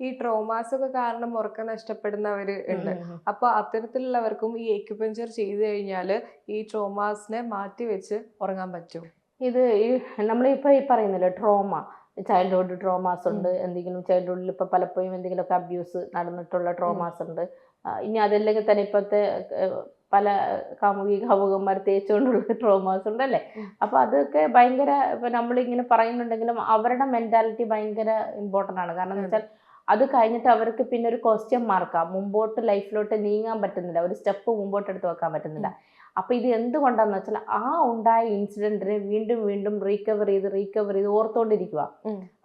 ഈ ട്രോമാസ് ഒക്കെ കാരണം ഉറക്കം നഷ്ടപ്പെടുന്നവർ ഉണ്ട്. അപ്പൊ അത്തരത്തിലുള്ളവർക്കും ഈ എക്യുപഞ്ചർ ചെയ്തു കഴിഞ്ഞാൽ ഈ ട്രോമാസിനെ മാറ്റി വെച്ച് ഉറങ്ങാൻ പറ്റും. ഇത് ഈ നമ്മളിപ്പോൾ ഈ പറയുന്നില്ലേ ട്രോമ ചൈൽഡ്ഹുഡ് ട്രോമാസ് ഉണ്ട് എന്തെങ്കിലും ചൈൽഡ്ഹുഡിൽ ഇപ്പോൾ പലപ്പോഴും എന്തെങ്കിലുമൊക്കെ അബ്യൂസ് നടന്നിട്ടുള്ള ട്രോമാസ് ഉണ്ട്. ഇനി അതല്ലെങ്കിൽ തന്നെ ഇപ്പോഴത്തെ പല കാമുകി കാമുകന്മാർ തേച്ചുകൊണ്ടുള്ള ട്രോമാസ് ഉണ്ടല്ലേ അല്ലേ? അപ്പോൾ അതൊക്കെ ഭയങ്കര ഇപ്പം നമ്മളിങ്ങനെ പറയുന്നുണ്ടെങ്കിലും അവരുടെ മെന്റാലിറ്റി ഭയങ്കര ഇമ്പോർട്ടന്റ് ആണ്. കാരണം എന്ന് വെച്ചാൽ അത് കഴിഞ്ഞിട്ട് അവർക്ക് പിന്നെ ഒരു ക്വസ്റ്റ്യൻ മാർക്കാം മുമ്പോട്ട് ലൈഫിലോട്ട് നീങ്ങാൻ പറ്റുന്നില്ല. ഒരു സ്റ്റെപ്പ് മുമ്പോട്ട് എടുത്ത് വെക്കാൻ പറ്റുന്നില്ല. അപ്പോൾ ഇത് എന്തുകൊണ്ടാന്ന് വെച്ചാൽ ആ ഉണ്ടായ ഇൻസിഡന്റിനെ വീണ്ടും വീണ്ടും റീകവർ ചെയ്ത് റീകവർ ചെയ്ത് ഓർത്തുകൊണ്ടിരിക്കുക.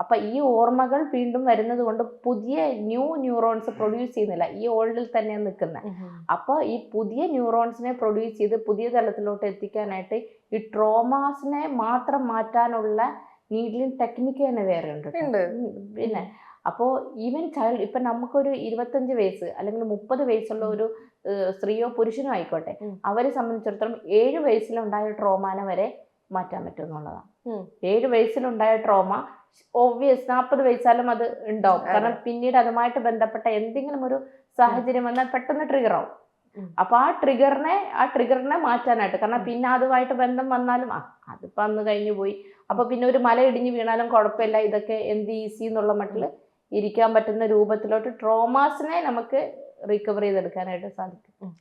അപ്പം ഈ ഓർമ്മകൾ വീണ്ടും വരുന്നത് കൊണ്ട് പുതിയ ന്യൂ ന്യൂറോൺസ് പ്രൊഡ്യൂസ് ചെയ്യുന്നില്ല. ഈ ഓൾഡിൽ തന്നെ നിൽക്കുന്നത് അപ്പോൾ ഈ പുതിയ ന്യൂറോൺസിനെ പ്രൊഡ്യൂസ് ചെയ്ത് പുതിയ തലത്തിലോട്ട് എത്തിക്കാനായിട്ട് ഈ ട്രോമാസിനെ മാത്രം മാറ്റാനുള്ള നീഡിലിംഗ് ടെക്നിക്ക് തന്നെ വേറെ ഉണ്ട്. പിന്നെ അപ്പോൾ ഈവൻ ചൈൽഡ് ഇപ്പം നമുക്കൊരു ഇരുപത്തഞ്ച് വയസ്സ് അല്ലെങ്കിൽ മുപ്പത് വയസ്സുള്ള ഒരു സ്ത്രീയോ പുരുഷനോ ആയിക്കോട്ടെ അവരെ സംബന്ധിച്ചിടത്തോളം ഏഴ് വയസ്സിലുണ്ടായ ട്രോമാനെ വരെ മാറ്റാൻ പറ്റും എന്നുള്ളതാണ്. ഏഴ് വയസ്സിലുണ്ടായ ട്രോമ ഓബ്വിയസ് നാൽപ്പത് വയസ്സാലും അത് ഉണ്ടാവും. കാരണം പിന്നീട് അതുമായിട്ട് ബന്ധപ്പെട്ട എന്തെങ്കിലും ഒരു സാഹചര്യം വന്നാൽ പെട്ടെന്ന് ട്രിഗർ ആവും. അപ്പൊ ആ ട്രിഗറിനെ ആ ട്രിഗറിനെ മാറ്റാനായിട്ട് കാരണം പിന്നെ അതുമായിട്ട് ബന്ധം വന്നാലും ആ അതിപ്പോ അന്ന് കഴിഞ്ഞു പോയി. അപ്പൊ പിന്നെ ഒരു മല ഇടിഞ്ഞു വീണാലും കുഴപ്പമില്ല. ഇതൊക്കെ എന്ത് ഈസി എന്നുള്ള മട്ടിൽ ഇരിക്കാൻ പറ്റുന്ന രൂപത്തിലോട്ട് ട്രോമാസിനെ നമുക്ക് റിക്കവർ ചെയ്തെടുക്കാനായിട്ട് സാധിക്കും.